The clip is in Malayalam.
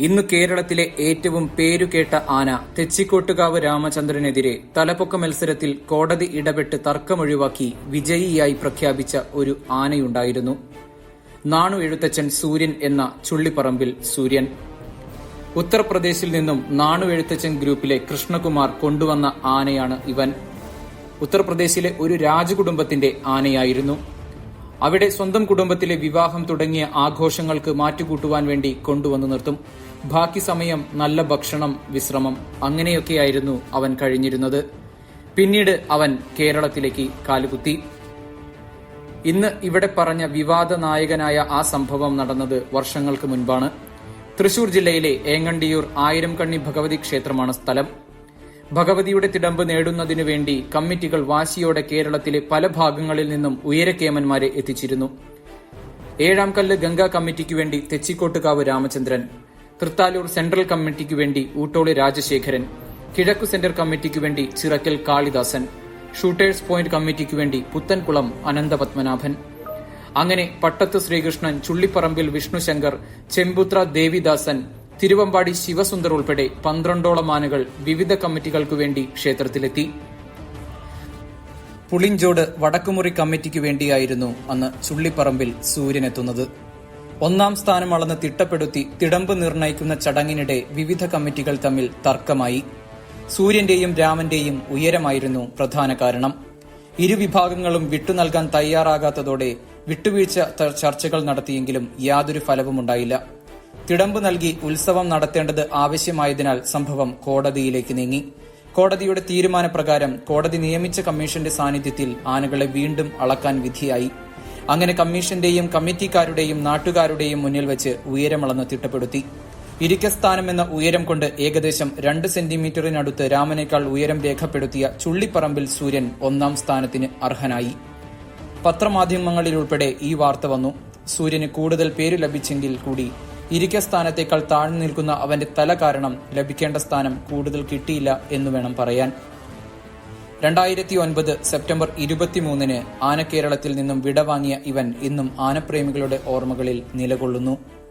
ഇന്ന് കേരളത്തിലെ ഏറ്റവും പേരുകേട്ട ആന തെച്ചിക്കോട്ടുകാവ് രാമചന്ദ്രനെതിരെ തലപ്പൊക്ക മത്സരത്തിൽ കോടതി ഇടപെട്ട് തർക്കമൊഴിവാക്കി വിജയിയായി പ്രഖ്യാപിച്ച ഒരു ആനയുണ്ടായിരുന്നു. നാണു എഴുത്തച്ഛൻ സൂര്യൻ എന്ന ചുള്ളിപ്പറമ്പിൽ സൂര്യൻ. ഉത്തർപ്രദേശിൽ നിന്നും നാണു എഴുത്തച്ഛൻ ഗ്രൂപ്പിലെ കൃഷ്ണകുമാർ കൊണ്ടുവന്ന ആനയാണ് ഇവൻ. ഉത്തർപ്രദേശിലെ ഒരു രാജകുടുംബത്തിന്റെ ആനയായിരുന്നു. അവിടെ സ്വന്തം കുടുംബത്തിലെ വിവാഹം തുടങ്ങിയ ആഘോഷങ്ങൾക്ക് മാറ്റുകൂട്ടുവാൻ വേണ്ടി കൊണ്ടുവന്നു നിർത്തും. ബാക്കി സമയം നല്ല ഭക്ഷണം വിശ്രമം അങ്ങനെയൊക്കെയായിരുന്നു അവൻ കഴിഞ്ഞിരുന്നത്. പിന്നീട് അവൻ കേരളത്തിലേക്ക് കാലുകുത്തി. ഇന്ന് ഇവിടെ പറഞ്ഞ വിവാദ നായകനായ ആ സംഭവം നടന്നത് വർഷങ്ങൾക്ക് മുൻപാണ്. തൃശൂർ ജില്ലയിലെ ഏങ്ങണ്ടിയൂർ ആയിരം കണ്ണി ഭഗവതി ക്ഷേത്രമാണ് സ്ഥലം. ഭഗവതിയുടെ തിടമ്പ് നേടുന്നതിനു വേണ്ടി കമ്മിറ്റികൾ വാശിയോടെ കേരളത്തിലെ പല ഭാഗങ്ങളിൽ നിന്നും ഉയരക്കേമന്മാരെ എത്തിച്ചിരുന്നു. ഏഴാം കല്ല് ഗംഗാ കമ്മിറ്റിക്കു വേണ്ടി തെച്ചിക്കോട്ടുകാവ് രാമചന്ദ്രൻ തൃത്താലൂർ സെൻട്രൽ കമ്മിറ്റിക്കു വേണ്ടി ഊട്ടോളി രാജശേഖരൻ കിഴക്കു സെന്റർ കമ്മിറ്റിക്കു വേണ്ടി ചിറക്കൽ കാളിദാസൻ ഷൂട്ടേഴ്സ് പോയിന്റ് കമ്മിറ്റിക്കു വേണ്ടി പുത്തൻകുളം അനന്തപത്മനാഭൻ. അങ്ങനെ പട്ടത്ത് ശ്രീകൃഷ്ണൻ ചുള്ളിപ്പറമ്പിൽ വിഷ്ണുശങ്കർ ചെമ്പുത്ര ദേവിദാസൻ തിരുവമ്പാടി ശിവസുന്ദർ ഉൾപ്പെടെ പന്ത്രണ്ടോളം ആനകൾ വിവിധ കമ്മിറ്റികൾക്കു വേണ്ടി ക്ഷേത്രത്തിലെത്തി. പുളിഞ്ചോട് വടക്കുമുറി കമ്മിറ്റിക്കു വേണ്ടിയായിരുന്നു അന്ന് ചുള്ളിപ്പറമ്പിൽ സൂര്യനെത്തുന്നത്. ഒന്നാം സ്ഥാനം അളന്ന് തിട്ടപ്പെടുത്തി തിടമ്പ് നിർണയിക്കുന്ന ചടങ്ങിനിടെ വിവിധ കമ്മിറ്റികൾ തമ്മിൽ തർക്കമായി. സൂര്യന്റെയും രാമന്റെയും ഉയരമായിരുന്നു പ്രധാന കാരണം. ഇരുവിഭാഗങ്ങളും വിട്ടുനൽകാൻ തയ്യാറാകാത്തതോടെ വിട്ടുവീഴ്ച ചർച്ചകൾ നടത്തിയെങ്കിലും യാതൊരു ഫലവുമുണ്ടായില്ല. തിടമ്പ് നൽകി ഉത്സവം നടത്തേണ്ടത് ആവശ്യമായതിനാൽ സംഭവം കോടതിയിലേക്ക് നീങ്ങി. കോടതിയുടെ തീരുമാനപ്രകാരം കോടതി നിയമിച്ച കമ്മീഷന്റെ സാന്നിധ്യത്തിൽ ആനകളെ വീണ്ടും അളക്കാൻ വിധിയായി. അങ്ങനെ കമ്മീഷന്റെയും കമ്മിറ്റിക്കാരുടെയും നാട്ടുകാരുടെയും മുന്നിൽ വെച്ച് ഉയരമളന്ന് തിട്ടപ്പെടുത്തി. ഇരിക്കസ്ഥാനം എന്ന ഉയരം കൊണ്ട് ഏകദേശം രണ്ട് സെന്റിമീറ്ററിനടുത്ത് രാമനേക്കാൾ ഉയരം രേഖപ്പെടുത്തിയ ചുള്ളിപ്പറമ്പിൽ സൂര്യൻ ഒന്നാം സ്ഥാനത്തിന് അർഹനായി. പത്രമാധ്യമങ്ങളിലുൾപ്പെടെ ഈ വാർത്ത വന്നു. സൂര്യന് കൂടുതൽ പേര് ലഭിച്ചെങ്കിൽ കൂടി ഇരിക്ക സ്ഥാനത്തേക്കാൾ താഴ്ന്നു നിൽക്കുന്ന അവന്റെ തല കാരണം ലഭിക്കേണ്ട സ്ഥാനം കൂടുതൽ കിട്ടിയില്ല എന്ന് വേണം പറയാൻ. രണ്ടായിരത്തി ഒൻപത് സെപ്റ്റംബർ ഇരുപത്തിമൂന്നിന് ആനക്കേരളത്തിൽ നിന്നും വിടവാങ്ങിയ ഇവൻ ഇന്നും ആനപ്രേമികളുടെ ഓർമ്മകളിൽ നിലകൊള്ളുന്നു.